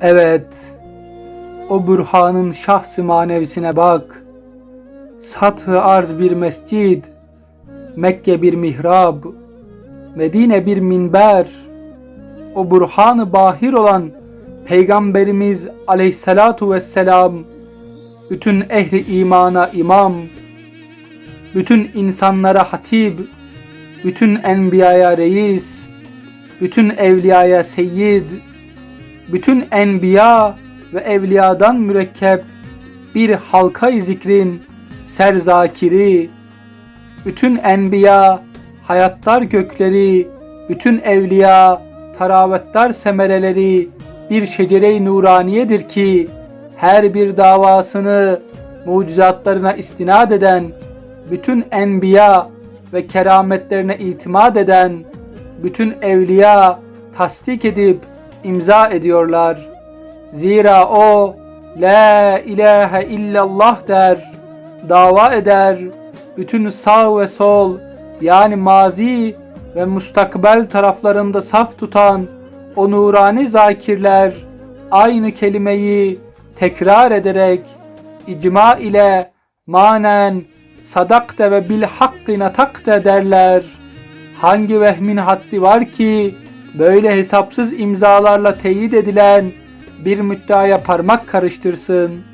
Evet, o Burhan'ın şahsı manevisine bak. Sathı arz bir mescid, Mekke bir mihrab, Medine bir minber. O Burhan-ı Bahir olan Peygamberimiz aleyhissalatu vesselam, bütün ehli imana imam, bütün insanlara hatib, bütün enbiyaya reis, bütün evliyaya seyyid, bütün enbiya ve evliyadan mürekkep bir halka zikrin serzakiri, bütün enbiya hayatlar gökleri, bütün evliya taravettar semereleri bir şecere-i nuraniyedir ki her bir davasını mucizatlarına istinad eden, bütün enbiya ve kerametlerine itimat eden, bütün evliya tasdik edip imza ediyorlar. Zira o La ilahe illallah der, dava eder, bütün sağ ve sol yani mazi ve mustakbel taraflarında saf tutan o nurani zakirler aynı kelimeyi tekrar ederek icma ile manen sadakte ve bil hakkı natakte derler. Hangi vehmin haddi var ki böyle hesapsız imzalarla teyit edilen bir müddeaya parmak karıştırsın.